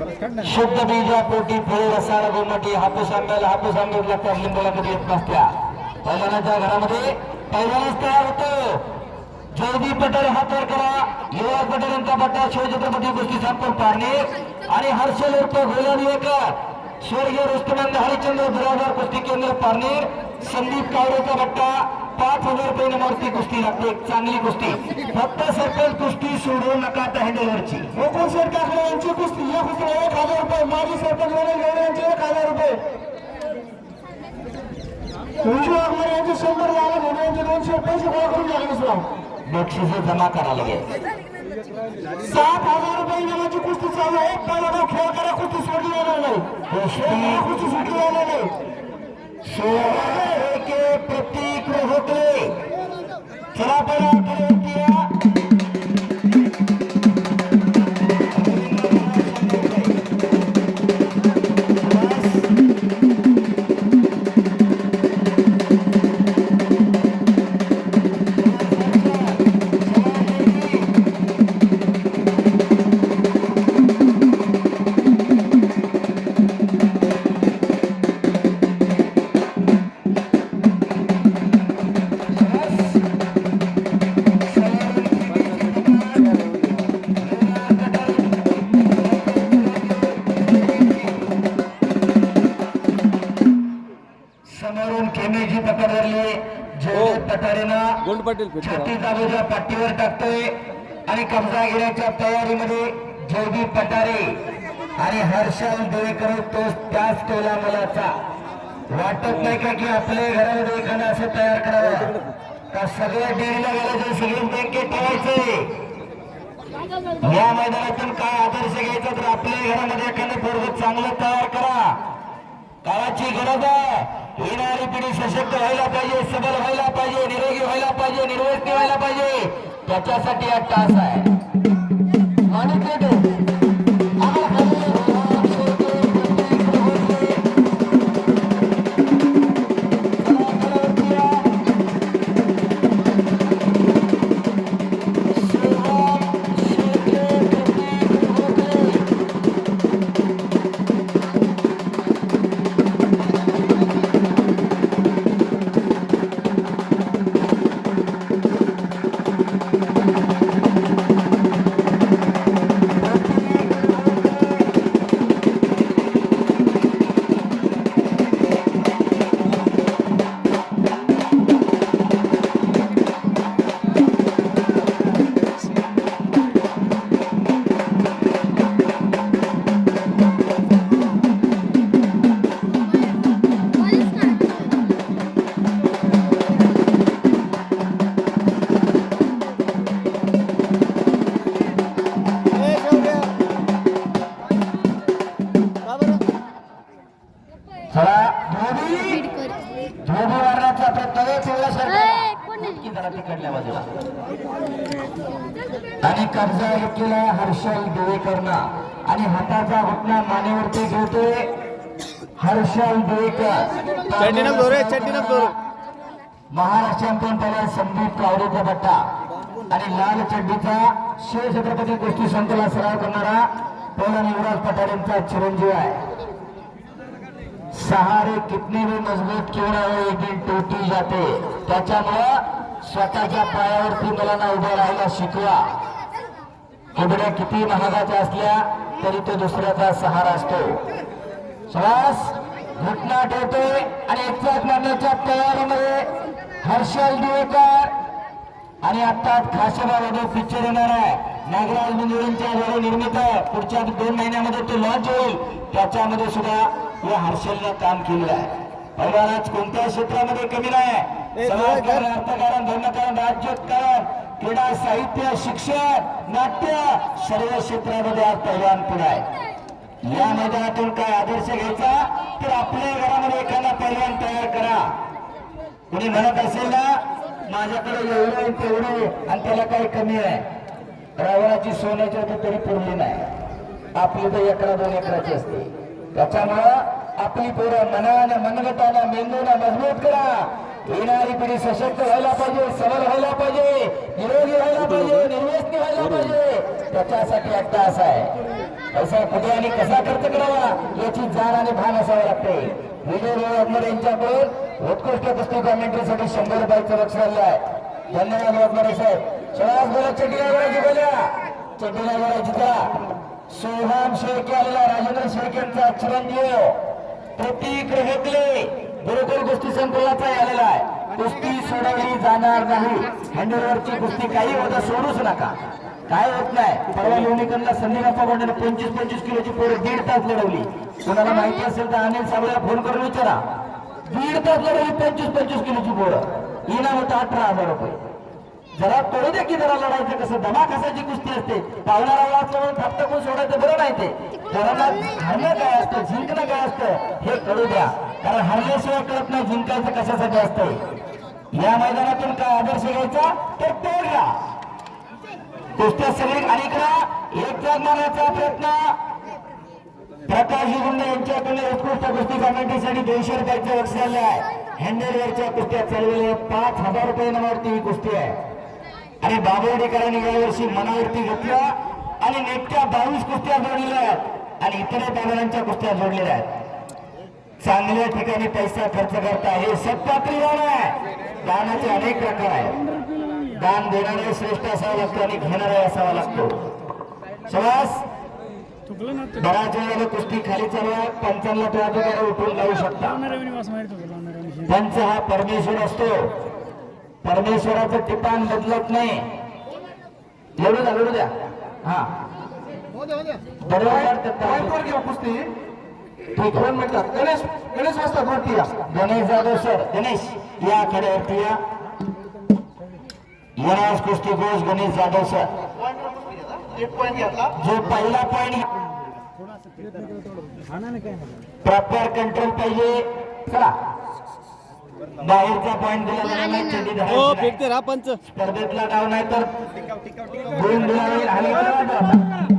शुद्ध बीजापोटी फळे रसाळ गोमटी हापूस आंब्याला हापूस आंबे लागतात लिंबूला कधी येत नसत्या. पहिल्याच्या घरामध्ये पहिल्याच तयार होतो. जयदीप पटेल हात वर करा. युवराज पटेल यांचा बट्टा शिवछत्रपती गोष्टी संपूर्ण पारणे आणि हर्षल उर्फ गोलानी स्वर्गीय रुस्तमंद हरिचंद्र बिराजदार कुस्ती केंद्र पारणे. संदीप कावडेचा बट्टा पाच हजार रुपये नंबरची कुस्ती लागते एक चांगली कुस्ती. फक्त सरपंच कुस्ती सोडू नका त्या हँडलवरची एकूण शेट टाकले यांची कुस्ती या कुस्तीला एक हजार रुपये माजी सरपंच यांचे एक हजार रुपये. यांचे शंभर झाले यांचे दोनशे पैसे गोळा करून मिश्राम बक्षीस जमा करा लगेच सात हजार रुपये नावाची कुस्ती चालू आहे. पहिला खेळ करा कुस्ती सोडली जाणार नाही. कुस्ती कुस्ती सुटली जाणार नाही. सोळा के प्रतीक रोहकले चला पहिला केली या समोरून खेमेची पकड धरली जयदेव पठारेनं गोंड पाटील फिरतो छातीचा बोजा पाठीवर टाकतोय आणि कब्जा घेण्याच्या तयारीमध्ये जयदीप पटारे आणि हर्षल देवेकर तो त्याच टोला मुलाचा. वाटत नाही का की आपल्या घरामध्ये एखादं असं तयार करावं? का सगळ्या डेअरीला गेलं सगळे बँकेत ठेवायचे? या मैदानातून काय आदर्श घ्यायचा तर आपल्या घरामध्ये एखादं पोरग चांगलं तयार करा. काळाची गरज आहे. येणारी पिढी सशक्त व्हायला पाहिजे सबल व्हायला पाहिजे निरोगी व्हायला पाहिजे निर्वस्ती व्हायला पाहिजे. त्याच्यासाठी हा टास आहे. आणि ते आणि कब्जा घेतलेला हर्षल देवेकरनं. आणि हाताचा घटना मानेवरती घेतोय हर्षल देवेकर. चड्डीनं दोरे चड्डीनं दोरे महाराष्ट्र चॅम्पियन पहिले संदीप कावडेचा बट्टा? आणि लाल चड्डीचा शिवछत्रपती कुस्ती संकुला सराव करणारा पहिला युवराज पठारेंचा चिरंजीव आहे. सहारे कितने भी मजबूत क्यों ना हो एक दिन टूटी जाते. त्याच्यामुळं स्वतःच्या पायावरती मुलांना उभं राहायला शिकवा. एवढ्या किती महागाच्या असल्या तरी तो दुसऱ्याचा सहारा असतो. श्वास घटना ठेवते आणि एकचाच मारण्याच्या तयारीमध्ये हर्षल दिवेकर. आणि आता खासबामध्ये पिक्चर येणार आहे. नागराज मंजुरींच्या द्वारे निर्मित आहे. पुढच्या दोन महिन्यामध्ये तो लॉन्च होईल. त्याच्यामध्ये सुद्धा या हर्षलनं काम केलेलं आहे. पहिल्यांदाच कोणत्या क्षेत्रामध्ये कमी नाही समाजकारण अर्थकारण धर्मकारण राज्यकारण क्रीडा साहित्य शिक्षण नाट्य सर्व क्षेत्रामध्ये आज पहिलवान पुढे आहे. या मैदानातून काय आदर्श घ्यायचा? तर आपल्या घरामध्ये एखादा पैलवान तयार करा. कुणी म्हणत असेल ना माझ्याकडे एवढं तेवढं आणि त्याला काही कमी आहे. रावणाची सोन्याची होती तरी पुरली नाही. आपली तर एकरा दोन एकराची असते. त्याच्यामुळं आपली पोरं मनानं मनगटानं मेंदूनं मजबूत करा. येणारी पिढी सशक्त व्हायला पाहिजे सबल व्हायला पाहिजे निरोगी व्हायला पाहिजे निर्व्यसनी व्हायला पाहिजे. त्याच्यासाठी अट्टा असा आहे. पैसा कुठे आणि कसा खर्च करावा याची जाण आणि भान असावं लागते. विजय वाघमारे यांच्याकडून उत्कृष्ट कुस्ती कॉमेंट्रीसाठी शंभर रुपयाचं लक्ष आलं आहे. धन्यवाद वाघमारे साहेब. शराज बोला चटीला बोल्या चटीला जिथला सोहम शेळके आलेला राजेंद्र शेळकेंचा चिरंजीव. प्रतीक रेहकले बरोबर गोष्टी संकुलाचा आलेला आहे. कुस्ती सोडवली जाणार नाही. हँडलवरची कुस्ती काही होता सोडूच नका. काय होत नाही? परवा लोणीकरला संधी बाप्पा गोंडाने पंचवीस पंचवीस किलोची पोरं दीड तास लढवली. कोणाला माहिती असेल तर अनिल साबळेला फोन करून विचारा. दीड तास लढवली पंचवीस पंचवीस किलोची पोरं. इनाम होतं अठरा हजार रुपये. जरा कळू दे की जरा लढायचं कसं दमा कसाची कुस्ती असते. पावला रावला असल्यामुळे फक्त कोण सोडायचं बरं नाही ते. जरा हरणं काय असतं जिंकणं काय असतं हे कळू द्या. कारण हरल्याशिवाय कळत नाही जिंकायचं कशासाठी असतं या मैदानातून काय आदर्श घ्यायचा तर तो घ्या. कुस्त्या सगळी अलीकडा एक जाग मारण्याचा प्रयत्न. प्रकाश गुंड यांच्याकडून उत्कृष्ट कुस्ती कमिटीसाठी दोनशे रुपयाचं लक्ष आलं आहे हँडलवरच्या कुस्त्या चाललेल्या पाच हजार रुपये नावावरती ही कुस्ती आहे. आणि बाबुर्डीकरांनी यावर्षी मनावरती घेतल्या आणि नेटच्या बावीस कुस्त्या जोडलेल्या आहेत. आणि इतर दालनांच्या कुस्त्या जोडलेल्या आहेत. चांगल्या ठिकाणी पैसा खर्च करता हे सत्पात्री दान आहे. दानाचे अनेक प्रकार आहेत. दान देणारे श्रेष्ठ असावं लागतं आणि घेणारे असावा लागतो. शबास बराच वेळेला कुस्ती खाली चालू आहे पंचांना तो अधिकारी उठून लावू शकता. पंच हा परमेश्वर असतो. परमेश्वराचं टिपाण बदलत नाही. लढू द्या लढू द्या. हा. बरोबर तर पॉईंटवर घेऊ कुस्ती. ठीक आहे. दोन मिनिटात. गणेश गणेश वाजता वरती या गणेश जाधव सर गणेश या कुस्ती घोष गणेश जाधव सर. एक पॉईंट घेतला. जो पहिला पॉईंट प्रॉपर कंट्रोल पाहिजे. चला. बाहेरचा पॉईंट दिला नाही चड्डी हो धरायची नाही. फेकते राहा पंच स्पर्धेतला डाव नाही तर गुण दिला आणि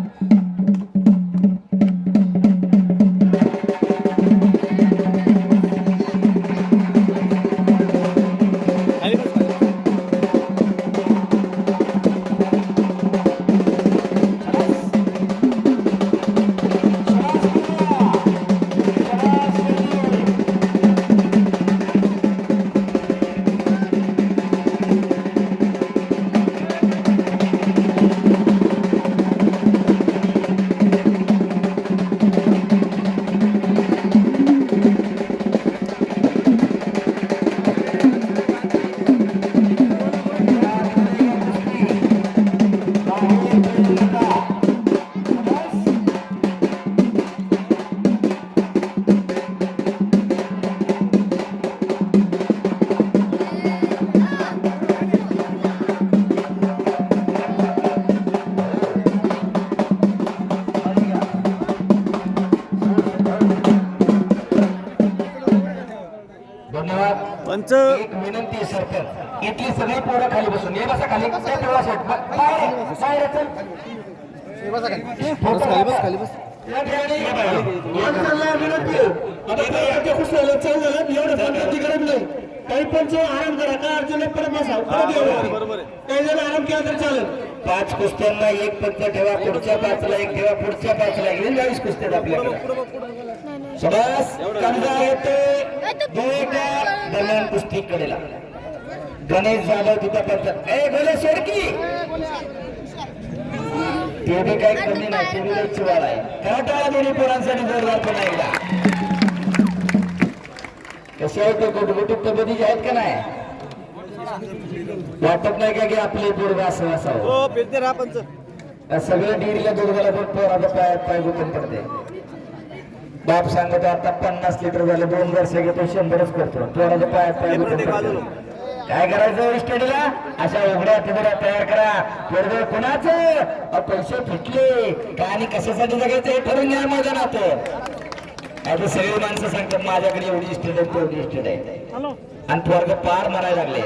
एक विनंती आहे सरकार इथली सगळी पोरं खाली बसून. ये बसा खाली. त्या पिवळा शर्ट बाहेर आहे, बाहेर आहे, चल. बस खाली बस खाली बस. या ठिकाणी. ये बाहेर. पंचांना विनंती आहे. आता पंचांच्या कुस्त्या चालू झाल्यात एवढं सांगण्याची गरज नाही. काही पंच आराम करा. काय अडचण नाही, परत बसा. परत. काही जण आराम केला तर चालेल. पाच कुस्त्यांना एक पंच ठेवा पुढच्या पाचला एक ठेवा पुढच्या पाचला एक. बेचाळीस कुस्त्यात आपल्याकडे. सुभाष कंदा येते दोघा दरम्यान कुस्ती कडेला गणेश जाधव तिथं पंच ए गोले सोडकी ते बी काही कमी नाही ते बी लई चिवाळ आहे. काटाळा दोन्ही पोरांसाठी जोरदार पण एकदा कसे आहे ते गुटगुटीत तब्येतीचे आहेत का नाही? वाटत नाही का की आपले पोरग असं असावं हो फेकते राहा पंच सगळं डिग्रीला दुर्गाला पण पोराचा पाय पाय गुतून पडते. बाप सांगतो आता पन्नास लिटर झालं दोन वर्ष घेतो शंभरच करतो. पोराच्या पायात पाय गुतून पडते. काय करायचं स्टडीला? अशा उघड्या तिघड्या तयार करा. पोरग कोणाचं? पैसे फिटले. काय आणि कशासाठी जगायचं हे ठरवून घ्या मैदानात तर सगळी माणसं सांगतात माझ्याकडे एवढी स्टेट आहे तेवढी स्टेट आहे. आणि वर्ग पार मारायला लागले.